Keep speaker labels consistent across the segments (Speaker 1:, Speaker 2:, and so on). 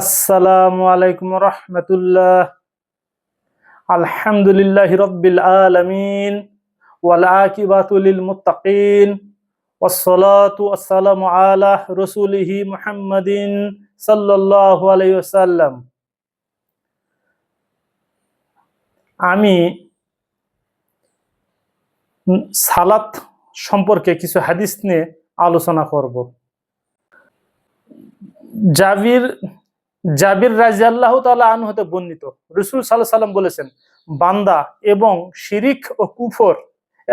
Speaker 1: আসসালামু আলাইকুম রহমতুল্লাহ। আলহামদুলিল্লাহ রব্বিল আলমিন ওয়ালাকিবাতুলিল মুতাকিন ওসলাতু আসসালাম আলাহ রসুলিহি মুহাম্মদিন সাল্লাল্লাহু আলাইহি ওয়াসাল্লাম। আমি সালাত সম্পর্কে কিছু হাদিস নিয়ে আলোচনা করব। জাবির জাবির রাজিয়াল্লাহ তাআলা আনহু হতে বর্ণিত। রসুল সাল্লাহ সাল্লাম বলেছেন, বান্দা এবং শিরিক ও কুফর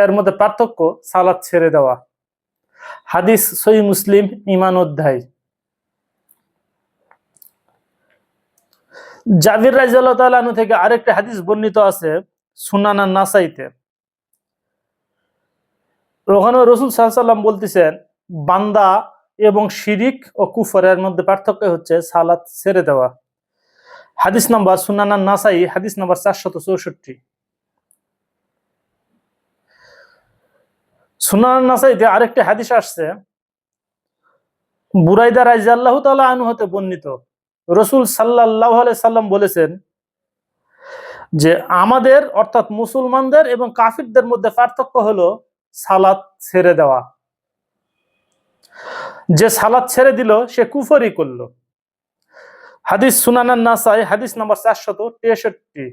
Speaker 1: এর মধ্যে পার্থক্য সালাদ ছেড়ে দেওয়া। হাদিস সই মুসলিম ইমান অধ্যায়। জাবির রাজিয়াল্লাহ তাআলা আনহু থেকে আরেকটা হাদিস বর্ণিত আছে সুনানা নাসাইতে ওখানে রসুল সাল্লাম বলতেছেন, বান্দা এবং শিরিক ও কুফরের মধ্যে পার্থক্য হচ্ছে সালাত ছেড়ে দেওয়া। হাদিস নাম্বার সুনানা নাসাই হাদিস নাম্বার চারশত চৌষট্টি। সুনানা নাসাইতে আরেকটি হাদিস আসছে, বুরাইদা রাইজাল্লাহ তালা আনু হতে বর্ণিত। রসুল সাল্লাহ সাল্লাম বলেছেন যে, আমাদের অর্থাৎ মুসলমানদের এবং কাফিরদের মধ্যে পার্থক্য হলো সালাত ছেড়ে দেওয়া। যে সালাত ছেড়ে দিল, সে কুফরি করল। হাদিস সুনানান নাসাই হাদিস নাম্বার চারশত তেষট্টি।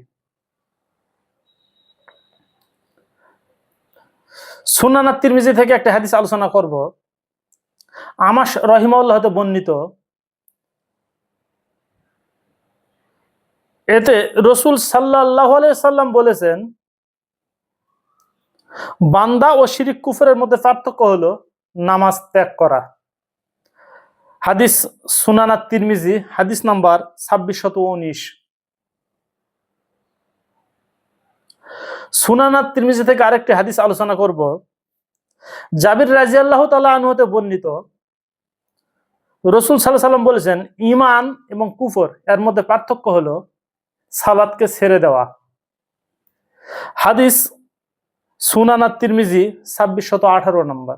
Speaker 1: সুনানা তিরমিজি থেকে একটা হাদিস আলোচনা করব। আমাস রহিমাউল্লাহ হতে বর্ণিত। এতে রসুল সাল্লাহ সাল্লাম বলেছেন, বান্দা ও শিরিক কুফরের মধ্যে পার্থক্য হলো নামাজ ত্যাগ করা। হাদিস সুনানা তিরমিজি হাদিস নাম্বার ছাব্বিশ শত উনিশ। সুনানা তিরমিজি থেকে আরেকটি হাদিস আলোচনা করব। জাবির রাজি আল্লাহ তালা আনুহতে বর্ণিত, রসুল সাল্লাহ সাল্লাম বলেছেন ইমান এবং কুফর এর মধ্যে পার্থক্য হলো সালাদকে ছেড়ে দেওয়া। হাদিস সুনানা তিরমিজি ছাব্বিশ শত আঠারো নম্বর।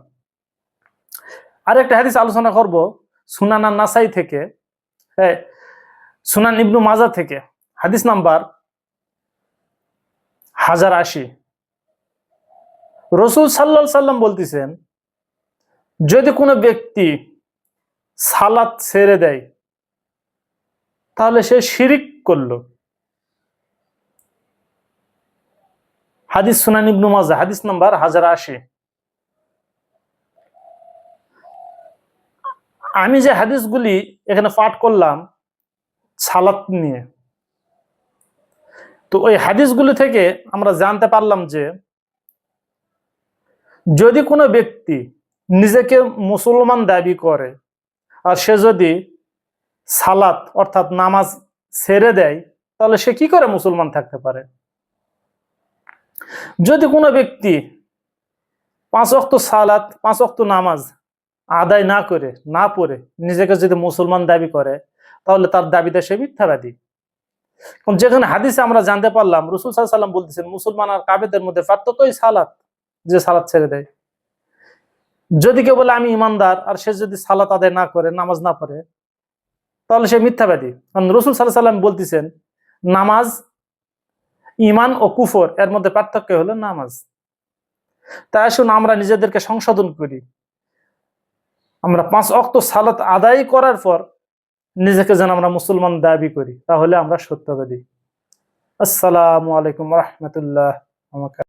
Speaker 1: আরেকটা হাদিস আলোচনা করব সুনানা নাসাই থেকে হ্যাঁ সুনান ইবনু মাজা থেকে, হাদিস নাম্বার হাজার আশি। রসুল সাল্লা সাল্লাম বলতেছেন, যদি কোনো ব্যক্তি সালাত ছেড়ে দেয়, তাহলে সে শিরিক করল। হাদিস সুনান মাজা, হাদিস নাম্বার হাজার আশি। আমি যে হাদিসগুলি এখানে পাঠ করলাম, সালাত নিয়ে, তো ওই হাদিসগুলি থেকে আমরা জানতে পারলাম যে, যদি কোনো ব্যক্তি নিজেকে মুসলমান দাবি করে, আর সে যদি সালাত অর্থাৎ নামাজ ছেড়ে দেয়, তাহলে সে কি করে মুসলমান থাকতে পারে? যদি কোনো ব্যক্তি পাঁচ অক্ত সালাত, পাঁচ অক্ত নামাজ আদায় না করে, না পড়ে, নিজেকে যদি মুসলমান দাবি করে, তাহলে তার দাবিতে সে মিথ্যাবাদী। যেখানে হাদিসে আমরা জানতে পারলাম, রসুল সাল্লাম বলতেছেন, মুসলমান আর কাবেদের মধ্যে পার্থক্যই সালাত, যে সালাত ছেড়ে দেয়। যদি কেউ বলে, আমি ইমানদার, আর সে যদি সালাত আদায় না করে, নামাজ না পড়ে, তাহলে সে মিথ্যাবাদী। কারণ রসুল সাল্লাহ সাল্লাম বলতেছেন, নামাজ ইমান ও কুফর, এর মধ্যে পার্থক্য হলো নামাজ। তাই আসুন আমরা নিজেদেরকে সংশোধন করি। আমরা পাঁচ অক্ত সালাত আদায় করার পর নিজেকে যেন আমরা মুসলমান দাবি করি, তাহলে আমরা সত্যবাদী। আসসালামু আলাইকুম রহমতুল্লাহ আমাকে